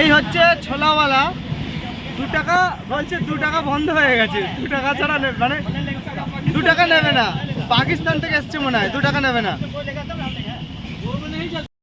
এই হচ্ছে ছোলাওয়ালা। দু টাকা বলছে, দু টাকা বন্ধ হয়ে গেছে। দু টাকা ছাড়া নেবে মানে দু টাকা নেবে না। পাকিস্তান থেকে এসছে মনে হয়, দু টাকা নেবে না।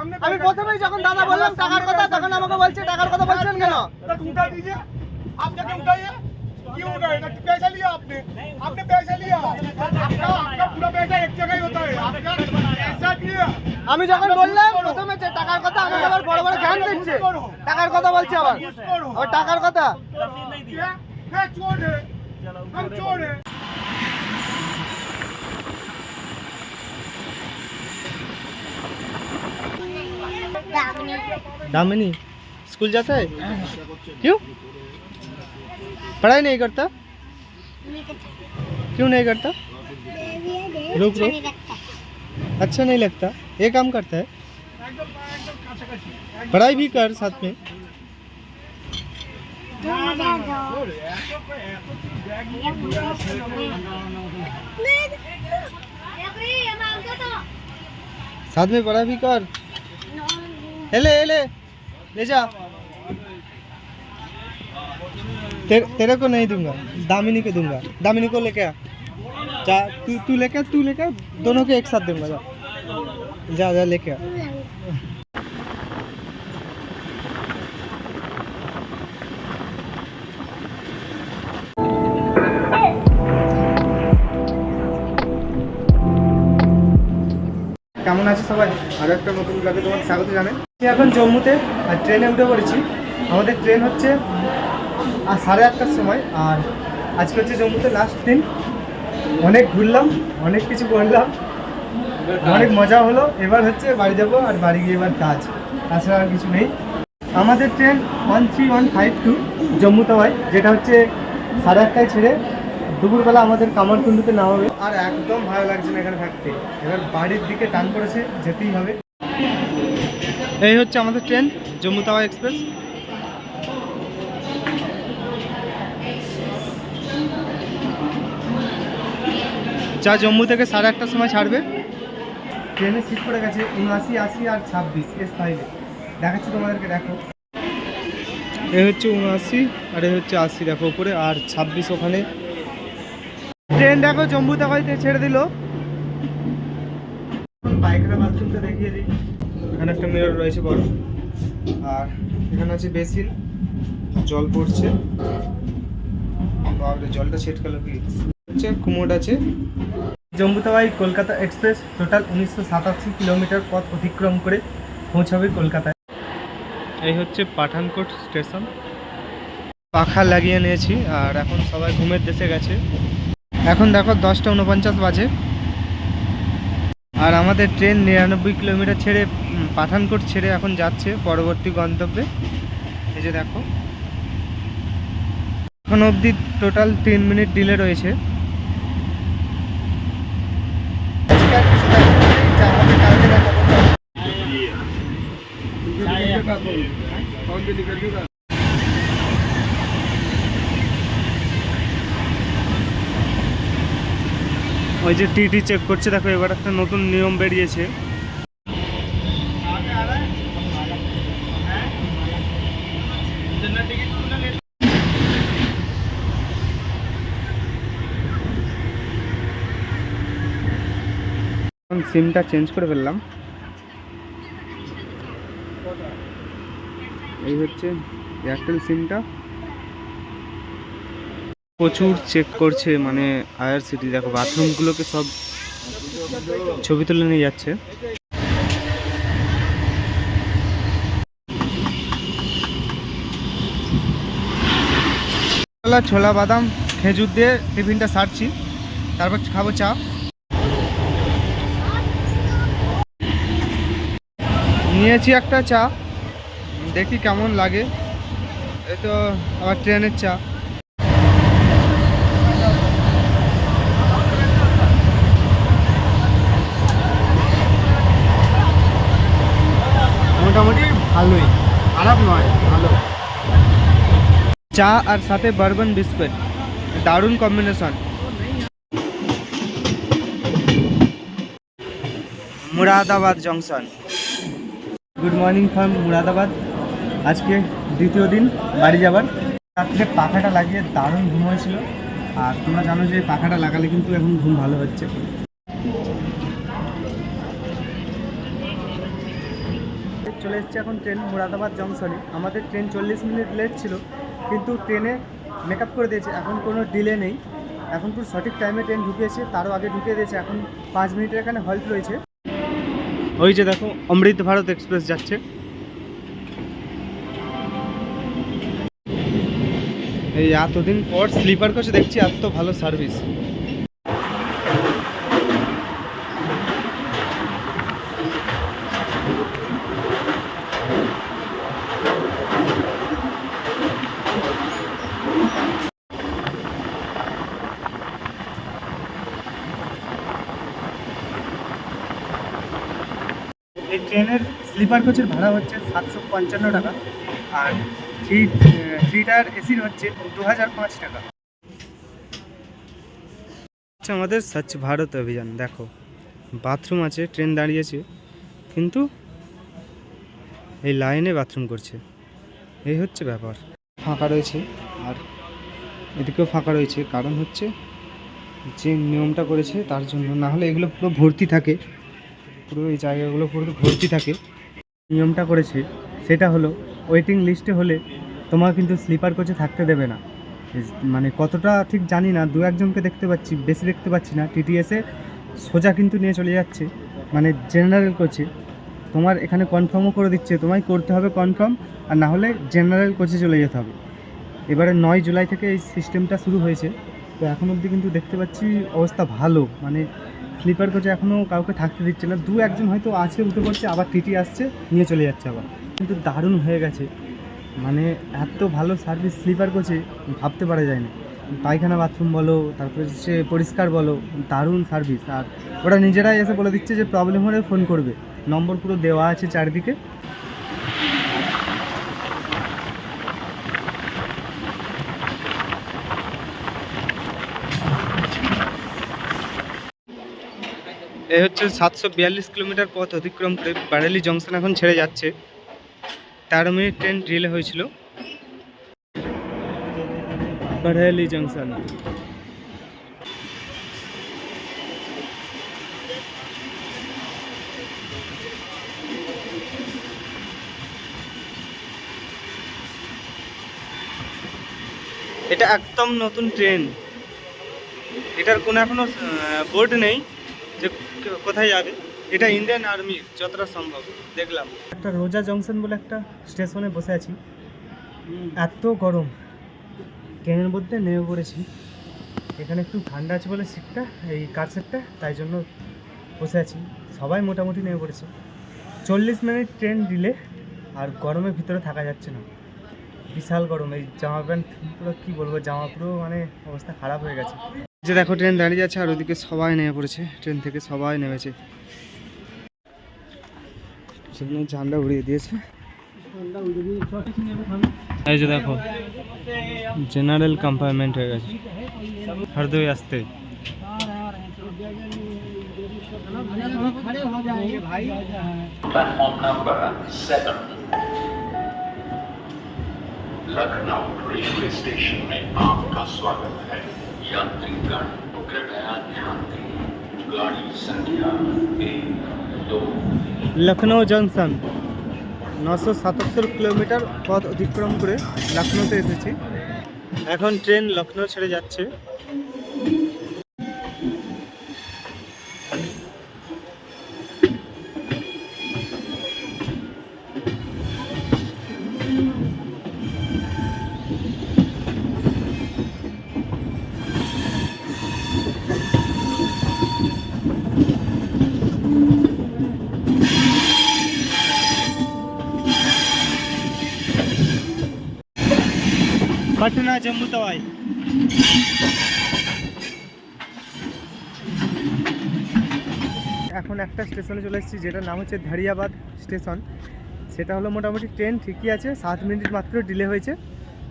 আমি पैसा- প্রথমেই যখন দাদা বললাম টাকার কথা তখন আমাকে বলছে টাকার কথা বলছেন কেন तो उठा दीजिए आप जाके उठाइए क्यों उठाए ना पैसा लिया आपने आपने पैसा लिया आपका आपका पूरा पैसा एक जगह ही होता है आपका पैसा लिया আমি যখন বললাম প্রথমে যে টাকার কথা আমাকে আবার বড় বড় জ্ঞান দিচ্ছে টাকার কথা বলছে আবার আবার টাকার কথা क्या है चोर है हम दामिनी। स्कूल जाता है? क्यों? पढ़ाई नहीं करता? क्यों नहीं करता? रुक रुक। अच्छा नहीं लगता। ये काम करता है। पढ़ाई भी कर साथ में। साथ में पढ़ाई भी कर। ले ले ले ले जा ते, तेरे को नहीं दूंगा दामिनी को दूंगा दामिनी को लेके आ जा तू तू लेके आ, तू लेके आ, दोनों के एक साथ दूंगा जा जा जा लेके आ কেমন আছে সবাই আরও একটা নতুন ব্লগে তোমাকে স্বাগত জানাই আমি এখন জম্মুতে, আর ট্রেনে উঠে পড়েছি। আমাদের ট্রেন হচ্ছে আর সাড়ে আটটার সময়, আর আজকে হচ্ছে জম্মুতে লাস্ট দিন। অনেক ঘুরলাম, অনেক কিছু করলাম, অনেক মজা হলো। এবার হচ্ছে বাড়ি যাব আর বাড়ি গিয়ে এবার কাজ। তাছাড়া আর কিছু নেই। আমাদের train one three one five two Jammu হয়, যেটা হচ্ছে সাড়ে আটটায় ছেড়ে দুপুরবেলা আমাদের কামারকুণ্ডুতে নামাবে। আর একদম ভালো লাগছে না এখানে থাকতে। এবার বাড়ির দিকে টান পড়েছে, যেতেই হবে। এই হচ্ছে আমাদের ট্রেন জম্মু তাওয়া এক্সপ্রেস। যা জম্মু থেকে সাড়ে আটটার সময় ছাড়বে। ট্রেনে সিট পড়ে গেছে উনআশি আশি আর ছাব্বিশ এস ফাইভে দেখাচ্ছি তোমাদেরকে দেখো। এ হচ্ছে উনআশি আর এ হচ্ছে আশি দেখো উপরে আর ছাব্বিশ ওখানে। ট্রেন দেখো জম্মু তাকাইতে ছেড়ে দিল। পায়খানা বাথরুমটা দেখিয়ে দিই। এখানে একটা মিরর রয়েছে বড়। আর এখানে আছে বেসিন জল পড়ছে। বাবরে জলটা সেট কালো কি? হচ্ছে কুমোড আছে। জম্মু তাওয়াই কলকাতা এক্সপ্রেস, টোটাল উনিশশো সাতাশি কিলোমিটার পথ অতিক্রম করে পৌঁছাবে কলকাতায়। এই হচ্ছে পাঠানকোট স্টেশন। পাখা লাগিয়ে নিয়েছি, আর এখন সবাই ঘুমের দেশে গেছে। এখন দেখো দশটা উনপঞ্চাশ বাজে। আর আমাদের ট্রেন নিরানব্বই কিলোমিটার ছেড়ে পাঠানকোট ছেড়ে এখন যাচ্ছে পরবর্তী গন্তব্যে। এই যে দেখো। এখন অবধি টোটাল তিন মিনিট ডিলে রয়েছে। ওই যে টিটি চেক করছে, দেখো এবার একটা নতুন নিয়ম বেরিয়েছে। সিমটা চেঞ্জ করে ফেললাম। এই হচ্ছে এয়ারটেল সিমটা প্রচুর চেক করছে মানে আইআরসিটি দেখো বাথরুমগুলোকে সব ছবি তুলে নিয়ে যাচ্ছে। ছোলা, বাদাম, খেজুর দিয়ে টিফিনটা সারছি। তারপর খাব চা। নিয়েছি একটা চা। দেখি কেমন লাগে। এই তো, আবার ট্রেনের চা মোটামুটি ভালোই খারাপ নয়, ভালো। চা আর সাথে বারবন বিস্কুট দারুণ combination Moradabad junction good morning from Moradabad. আজকে দ্বিতীয় দিন বাড়ি যাবার। রাত্রে পাখাটা লাগিয়ে দারুণ ঘুম হয়েছিল। আর তোমরা জানো যে পাখাটা লাগালে কিন্তু এখন ঘুম ভালো হচ্ছে। চলে এসেছে এখন ট্রেন মুরাদাবাদ জংশনে। আমাদের ট্রেন চল্লিশ মিনিট লেট ছিল, কিন্তু ট্রেনে মেকআপ করে দিয়েছে। এখন কোনো ডিলে নেই। এখন পুরো সঠিক টাইমে ট্রেন ঢুকিয়েছে তারও আগে ঢুকিয়ে দিয়েছে। এখন পাঁচ মিনিটের এখানে হল্ট রয়েছে। ওই যে দেখো, অমৃত ভারত এক্সপ্রেস যাচ্ছে। এই এতদিন পর স্লিপার কোচে দেখছি, এত ভালো সার্ভিস এই ট্রেনের স্লিপার কোচের ভাড়া হচ্ছে সাতশো পঞ্চান্ন টাকা আর থ্রি থ্রি টায়ার এসির হচ্ছে দু হাজার পাঁচ টাকা। আচ্ছা আমাদের স্বচ্ছ ভারত অভিযান, দেখো। বাথরুম আছে ট্রেন দাঁড়িয়েছে, কিন্তু এই লাইনে বাথরুম করছে। এই হচ্ছে ব্যাপার। ফাঁকা রয়েছে, আর এদিকেও ফাঁকা রয়েছে, কারণ হচ্ছে যে নিয়মটা করেছে তার জন্য। না হলে এগুলো পুরো ভর্তি থাকে, পুরো এই জায়গাগুলো পুরো ভর্তি থাকে। নিয়মটা করেছে, সেটা হলো ওয়েটিং লিস্টে হলে তোমার কিন্তু স্লিপার কোচে থাকতে দেবে না। মানে কতটা ঠিক জানি না, দু একজনকে দেখতে পাচ্ছি, বেশি দেখতে পাচ্ছি না। টিটিএসে সোজা কিন্তু নিয়ে চলে যাচ্ছে। মানে জেনারেল কোচে তোমার এখানে কনফার্মও করে দিচ্ছে, তোমায় করতে হবে কনফার্ম আর না হলে জেনারেল কোচে চলে যেতে হবে। এবারে নয় জুলাই থেকে এই সিস্টেমটা শুরু হয়েছে। তো এখন অবধি কিন্তু দেখতে পাচ্ছি অবস্থা ভালো। মানে স্লিপার কোচে এখনও কাউকে থাকতে দিচ্ছে না। দু একজন হয়তো আছে উঠে পড়ছে, আবার টিটি আসছে, নিয়ে চলে যাচ্ছে আবার। কিন্তু দারুণ হয়ে গেছে। মানে এত ভালো সার্ভিস স্লিপার কোচে ভাবতে পারা যায় না। পায়খানা বাথরুম বলো, তারপরে সে পরিষ্কার বলো, দারুণ সার্ভিস আর ওরা নিজেরাই এসে বলে দিচ্ছে যে প্রবলেম হলে ফোন করবে। নম্বর পুরো দেওয়া আছে চারিদিকে। এই হচ্ছে সাতশো বিয়াল্লিশ কিলোমিটার পথ অতিক্রম করে বারেলি জংশন এখন ছেড়ে যাচ্ছে। তেরো মিনিট ট্রেন ডিলে হয়েছিল। বারেলি জংশন। এটা একদম নতুন ট্রেন। এটার কোনো এখনও বোর্ড নেই। যে কোথায় যাবে? এটা ইন্ডিয়ান আর্মি যতটা সম্ভব দেখলাম। একটা রোজা জংশন বলে একটা স্টেশনে বসে আছি। এত গরম। ট্রেনের মধ্যে নেমে পড়েছি। এখানে একটু ঠান্ডা আছে বলে সিটটা এই কার সেটটা তাই জন্য বসে আছি। সবাই মোটামুটি নেমে পড়েছে। চল্লিশ মিনিট ট্রেন দিলে আর গরমের ভিতরে থাকা যাচ্ছে না। বিশাল গরম এই জামা প্যান্ট পুরো কী বলব জামা পুরো মানে অবস্থা খারাপ হয়ে গেছে। যে দেখো ট্রেন দাঁড়িয়ে যাচ্ছে আর ওদিকে সবাই নেমে পড়েছে ট্রেন থেকে সবাই নেমেছে সেখানে ঝান্ডা উড়িয়ে দিয়েছে এই যে দেখো জেনারেল কম্পার্টমেন্ট হয়ে গেছে হরদই আসতে platform number seven Lucknow railway station में आपका स्वागत है यात्रीगण कृपया ध्यान दें गाड़ी संख्या एक दो লখনৌ জংশন নশো সাতাত্তর কিলোমিটার পথ অতিক্রম করে লখনৌতে এসেছি এখন ট্রেন লখনৌ ছেড়ে যাচ্ছে પટના જંબુતવાય এখন একটা স্টেশনে চলে এসেছি যেটার নাম হচ্ছে ধারিয়াবাদ স্টেশন। সেটা হলো মোটামুটি ট্রেন ঠিকই আছে সাত মিনিট মাত্র ডিলে হয়েছে।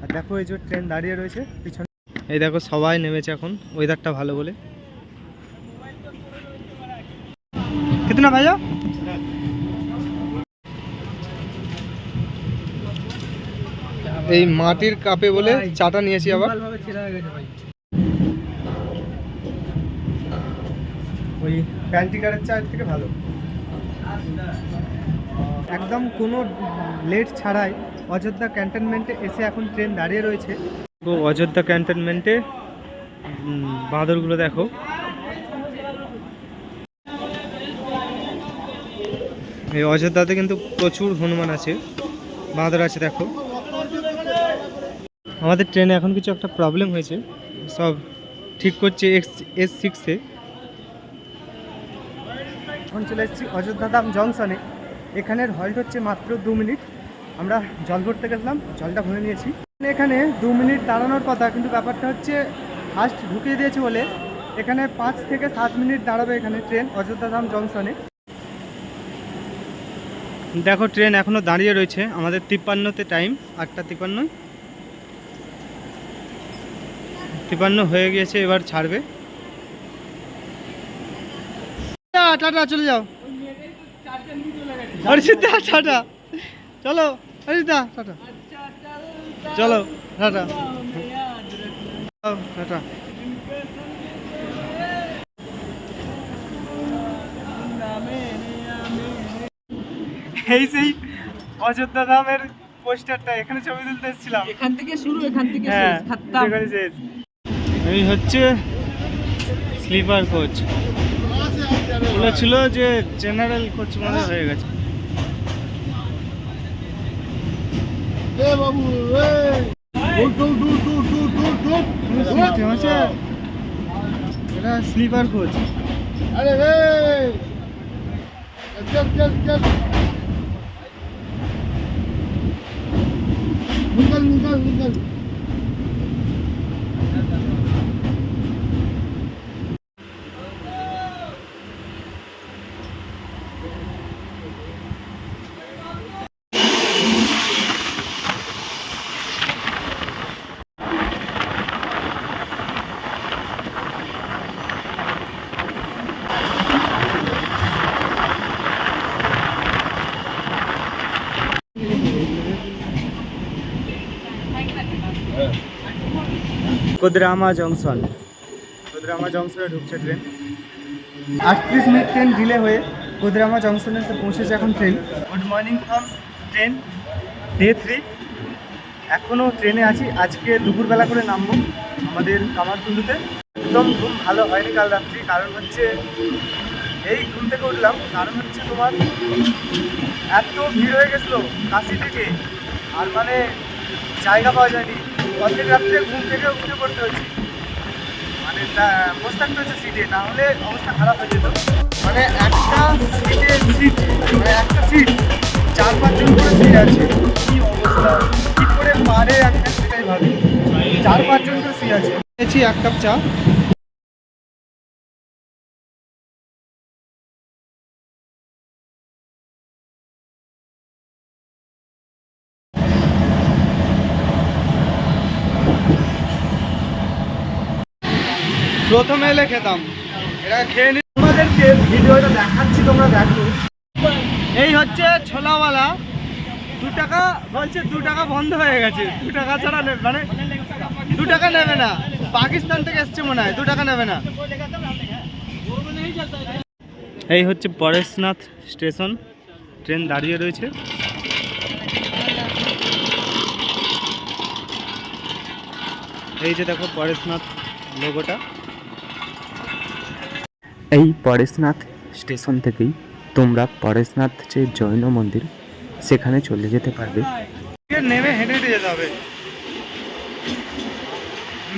আর দেখো এই যে ট্রেন দাঁড়িয়ে রয়েছে পিছনে। এই দেখো সবাই নেমেছে এখন ওয়েদারটা ভালো বলে। কিতনা ভাইয়া? এই মাটির কাপে বলে চাটা নিয়েছি আবার। ওই প্যান্টিকারের থেকে ভালো। একদম কোনো লেট ছাড়াই অযোধ্যা ক্যান্টনমেন্টে এসে এখন ট্রেন দাঁড়িয়ে রয়েছে। তো অযোধ্যা ক্যান্টনমেন্টে বাঁদরগুলো দেখো। এই অযোধ্যাতে কিন্তু প্রচুর হনুমান আছে। বাঁদর আছে দেখো। আমাদের ট্রেনে এখন কিছু একটা প্রবলেম হয়েছে। সব ঠিক করছে এক্স এস সিক্সে এখন চলে এসেছি অযোধ্যা ধাম জংশনে। এখানের হল্ট হচ্ছে মাত্র দু মিনিট। আমরা জল ভরতে গেছিলাম জলটা ভরে নিয়েছি। এখানে দু মিনিট দাঁড়ানোর কথা কিন্তু ব্যাপারটা হচ্ছে ফার্স্ট ঢুকিয়ে দিয়েছে বলে এখানে পাঁচ থেকে সাত মিনিট দাঁড়াবে এখানে ট্রেন অযোধ্যা ধাম জংশনে। দেখো ট্রেন এখনও দাঁড়িয়ে রয়েছে। আমাদের তিপ্পান্নতে টাইম আটটা তিপ্পান্ন। তিপ্পান্ন হয়ে গিয়েছে এবার ছাড়বে। টাটা চলে যাও। হরিষিদা টাটা। চলো হরিষিদা টাটা। চলো টাটা। টাটা। এই সেই অযোধ্যা ধামের পোস্টারটা এখানে ছবি তুলতে এসেছিলাম। এখান থেকে শুরু এখান থেকে হ্যাঁ শেষ শেষ। এই হচ্ছে স্লিপার কোচ। বলেছিল যে জেনারেল কোচ মনে হয়ে। গেছে। সিস্টেম আছে। এটা sleeper coach. Koderma junction. Koderma জংশনে ঢুকছে ট্রেন। আটত্রিশ মিনিট ট্রেন ডিলে হয়ে কোদরামা জংশনে এসে পৌঁছেছে এখন train. Good morning from train. Day three. এখনও ট্রেনে আছি। আজকে দুপুরবেলা করে নামবো আমাদের কামারকুণ্ডুতে। একদম ঘুম ভালো হয়নি কাল রাত্রি কারণ হচ্ছে এই ঘুম থেকে উঠলাম। কারণ হচ্ছে তোমার এত ভিড় হয়ে গেছিল কাশি থেকে। আর মানে জায়গা পাওয়া যায়নি। অর্ধেক রাত্রে ঘুম থেকে উঠে পড়তে হচ্ছে মানে বসে থাকতে হচ্ছে সিটে, না হলে অবস্থা খারাপ হয়ে যেত। মানে একটা সিটে সিট মানে একটা সিট, চার পাঁচজন করে সিট আছে। কি অবস্থা? কি করে পারে একটা সেটাই ভাবি। চার পাঁচজন করে সিট আছে। খেয়েছি এক কাপ চা। প্রথমে এলে খেতাম। এটা খেয়ে নি তোমাদেরকে ভিডিওটা দেখাচ্ছি তোমরা দেখো। এই হচ্ছে ছোলাওয়ালা। দু টাকা বলছে দু টাকা বন্ধ হয়ে গেছে। দু টাকা ছাড়া নেবে মানে দু টাকা নেবে না। পাকিস্তান থেকে এসছে মনে হয় দু টাকা নেবে না। এই হচ্ছে পরেশনাথ স্টেশন। ট্রেন দাঁড়িয়ে রয়েছে। এই যে দেখো পরেশনাথ লোগোটা এই পরেশনাথ স্টেশন থেকেই তোমরা পরেশনাথ যে জৈন মন্দির, সেখানে চলে যেতে পারবে। নেমে হেঁটে হেঁটে যেতে হবে।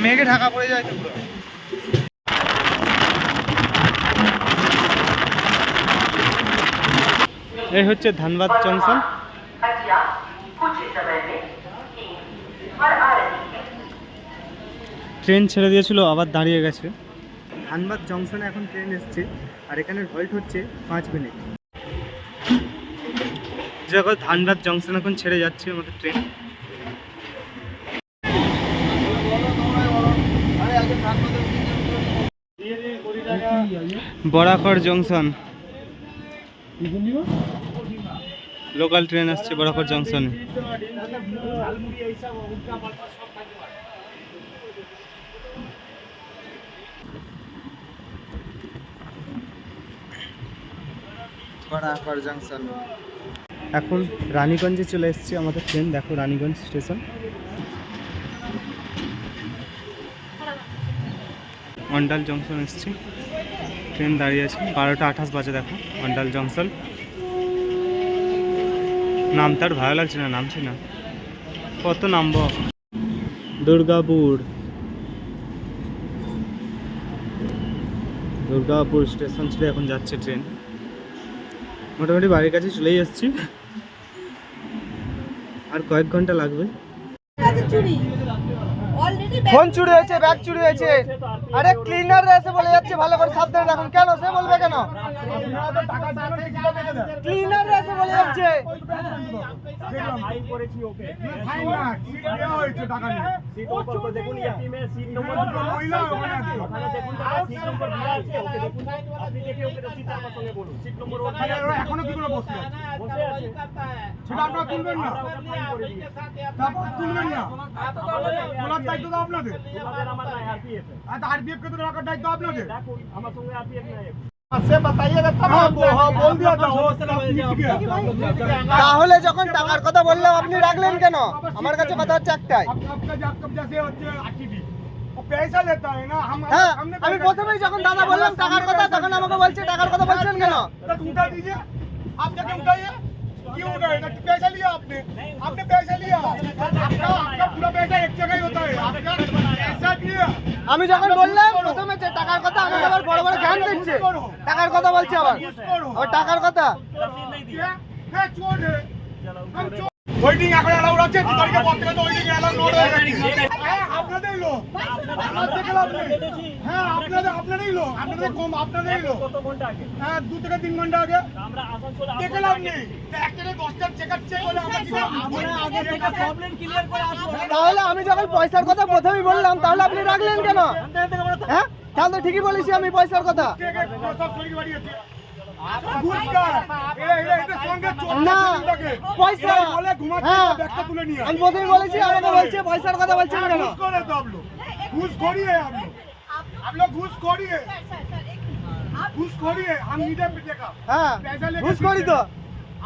মেঘে ঢাকা পড়ে যায় পুরো এই হচ্ছে ধানবাদ জংশন। ট্রেন ছেড়ে দিয়েছিল, আবার দাঁড়িয়ে গেছে। ধানবাদ জংশনে এখন ট্রেন এসছে, আর এখানের হল্ট হচ্ছে পাঁচ মিনিট যখন ধানবাদ জংশন এখন ছেড়ে যাচ্ছে আমাদের train. Barakar junction. Local train আসছে বরাকর জংশনে। এখন রানীগঞ্জে চলে এসেছে আমাদের ট্রেন দেখো রানীগঞ্জ স্টেশন অন্ডাল জংশন এসছি। ট্রেন দাঁড়িয়ে আছে। বারোটা আঠাশ বাজে দেখো, অন্ডাল জংশন নাম তার ভালো লাগছে না, নামছি না। কত নামবো? দুর্গাপুর। দুর্গাপুর স্টেশন ছেড়ে এখন যাচ্ছে ট্রেন মোটামুটি বাড়ির কাছে চলেই এসেছি। আর কয়েক ঘণ্টা লাগবে। ফোন চুরি হয়েছে ব্যাগ চুরি হয়েছে আরে ক্লিনার এসে বলে যাচ্ছে ভালো করে সাবধানে রাখুন কেন সে বলবে কেন ক্লিনার এসে বলে যাচ্ছে এখনও কি করে বসে তারপর তুলবেন না তোলার দায়িত্ব আপনাদের আর आरपीएफ के तो रखा दायित्व आपने से बताइएगा तब हाँ, हाँ, बोल दिया था वो सब मिट गया তাহলে যখন টাকার কথা বললাম আপনি রাখলেন কেন আমার কাছে কথা হচ্ছে একটাই अब आपका जब कब जैसे होते आरटीडी वो पैसा लेता है ना हम হ্যাঁ हमने আমি पैसा- প্রথমেই যখন দাদা বললাম টাকার কথা তখন আমাকে বলছে টাকার কথা বলছেন কেন तो उठा दीजिए आप जाके उठाइए क्यों उठाए ना पैसा लिया आपने आपने पैसा लिया आपका आपका पूरा पैसा एक जगह ही होता है आपका पैसा लिया আমি যখন বললাম প্রথমে যে টাকার কথা আমাকে আবার বড় বড় জ্ঞান দিচ্ছে টাকার কথা বলছে আবার আবার টাকার কথা ওয়েটিং এখন অ্যালাউড আছে দু ওয়েটিং নোট হয়ে গেছে আপনাদের হ্যাঁ আপনাদের হ্যাঁ, আপনারই আপনাদের কম আপনাদেরই লোক। হ্যাঁ দু থেকে তিন ঘণ্টা আগে। দেখে লাভ নেই। চেক আপ চেক করে তাহলে আমি যখন পয়সার কথা প্রথমেই বললাম তাহলে আপনি রাখলেন কেন? হ্যাঁ? তাহলে ঠিকই বলেছি আমি পয়সার কথা। না, থাকে পয়সা। এরা বলে ঘুমাচ্ছে হ্যাঁ। ব্যাগটা তুলে নিয়ে আয়। আমি প্রথমেই বলেছি আমাকে বলছে পয়সার কথা বলছেন কেন घूस खोर है तो आप लोग घूस खोरी है आप लोग आप लोग घूस खोरी है घूस खोरी है हम मीडिया पे देखा হ্যাঁ पैसा लेके ঘুষ করি তো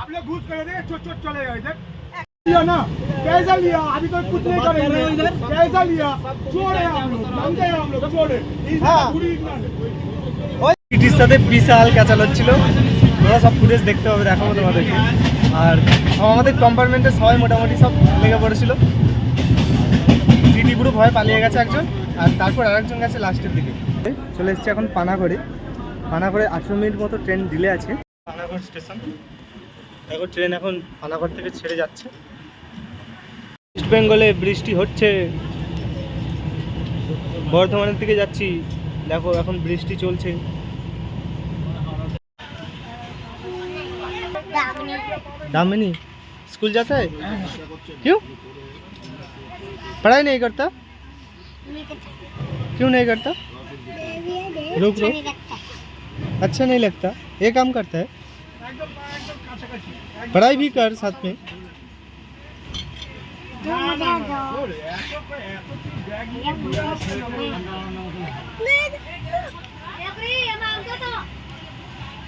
आप लोग घूस कर रहे चोट चोट चलेगा इधर लिया ना पैसा लिया अभी तो कुछ नहीं करेंगे पैसा लिया चोर है हम लोग मानते हैं हम लोग चोर है हाँ। पूरी সিটির সাথে বিশাল ক্যাচাল হচ্ছিল ওরা সব ফুটেজ দেখতে হবে দেখাবো তোমাদেরকে। আর আমাদের কম্পার্টমেন্টে সবাই মোটামুটি সব লেগে পড়েছিল। সিটি পুরো ভয় পালিয়ে গেছে একজন, আর তারপর আরেকজন গেছে লাস্টের দিকে। চলে এসছে এখন পানাগড়ে। পানাগড়ে আঠেরো মিনিট মতো ট্রেন ডিলে আছে। পানাগড় স্টেশন এখন ট্রেন এখন পানাগড় থেকে ছেড়ে যাচ্ছে। ইস্ট বেঙ্গলে বৃষ্টি হচ্ছে। বর্ধমানের দিকে যাচ্ছি। দেখো এখন বৃষ্টি চলছে। दामिनी। स्कूल जाता है? क्यों? पढ़ाई नहीं करता? क्यों नहीं करता? रुक रुक अच्छा नहीं लगता। ये काम करता है। पढ़ाई भी कर साथ में।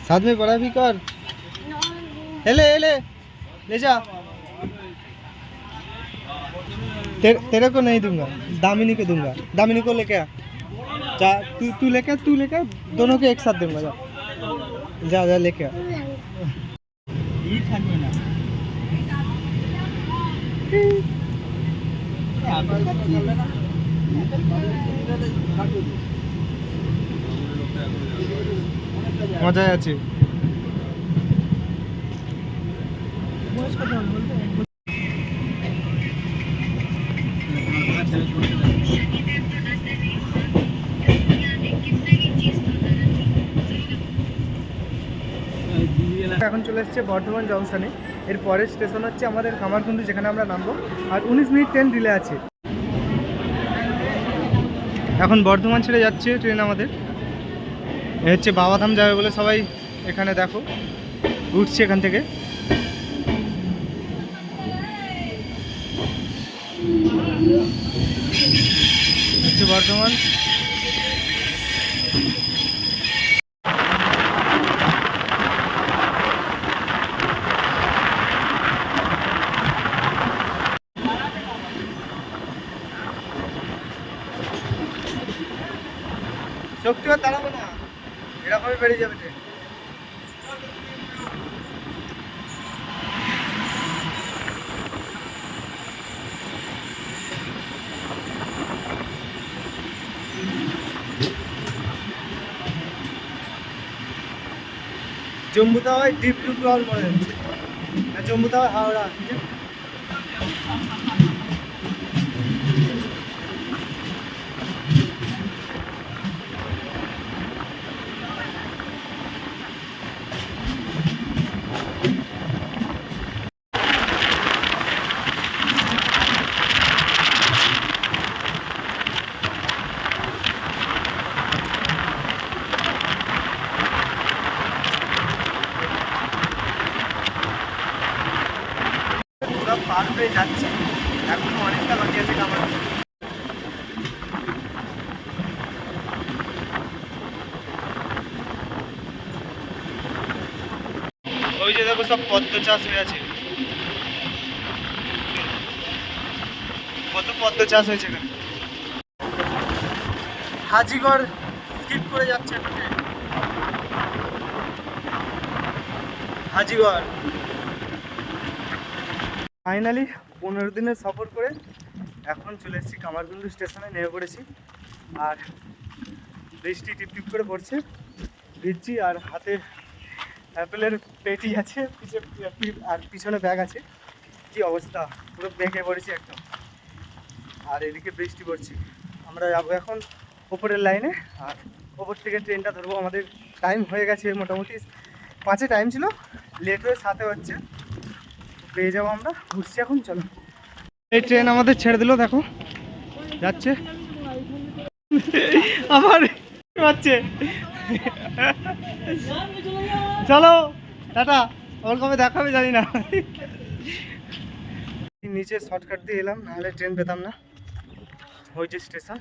साथ में पढ़ाई भी कर। ले ले ले ले जा ते, तेरे को नहीं दूंगा दामिनी को दूंगा दामिनी को लेके आ जा तू तू लेके आ, तू लेके आ, दोनों के एक साथ दूंगा जा जा जा लेके आ মজায় আছে এখন চলে এসছে বর্ধমান জংশনে। এর পরের স্টেশন হচ্ছে আমাদের কামারকুণ্ডু, যেখানে আমরা নামবো। আর উনিশ মিনিট ট্রেন ডিলে আছে। এখন বর্ধমান ছেড়ে যাচ্ছে ট্রেন আমাদের। এ হচ্ছে বাবাধাম যাবে বলে সবাই এখানে দেখো। উঠছে এখান থেকে। বর্ধমান শক্তি আর দাঁড়াবে না। এরকমই বেড়ে যাবে। ট্রেন তাওয়ায় ডিপ টু টু মনে হচ্ছে না জম্মুতে হয় হাওড়া ঠিক আছে? পুরো পার হয়ে যাচ্ছে এখন অনেকটা বাকি আছে আমার ওই যে দেখো সব পদ্ম চাষ হয়ে আছে। কত পদ্ম চাষ হয়েছে এখানে? হাজিগড় স্কিপ করে যাচ্ছে হাজিগড়। ফাইনালি পনেরো দিনের সফর করে এখন চলে এসেছি কামারকুণ্ডু স্টেশনে, নেমে পড়েছি। আর বৃষ্টি টিপ টিপ করে পড়ছে। ভিজছি আর হাতে অ্যাপেলের পেটি আছে আর পিছনে ব্যাগ আছে। কি অবস্থা? পুরো বেঁকে পড়েছি একদম। আর এদিকে বৃষ্টি পড়ছে। আমরা যাব এখন ওপরের লাইনে। আর ওপর থেকে ট্রেনটা ধরবো। আমাদের টাইম হয়ে গেছে মোটামুটি। পাঁচে টাইম ছিল। লেট হয়ে সাথে হচ্ছে। পেয়ে যাব আমরা। ঘুরছি এখন, চলো। এই ট্রেন আমাদের ছেড়ে দিল, দেখো। যাচ্ছে। আবার হচ্ছে চলো, টাটা। ওর কবে দেখাবে জানি না। নিচে শর্টকাট দিয়ে এলাম, নাহলে ট্রেন পেতাম না। ওই যে স্টেশন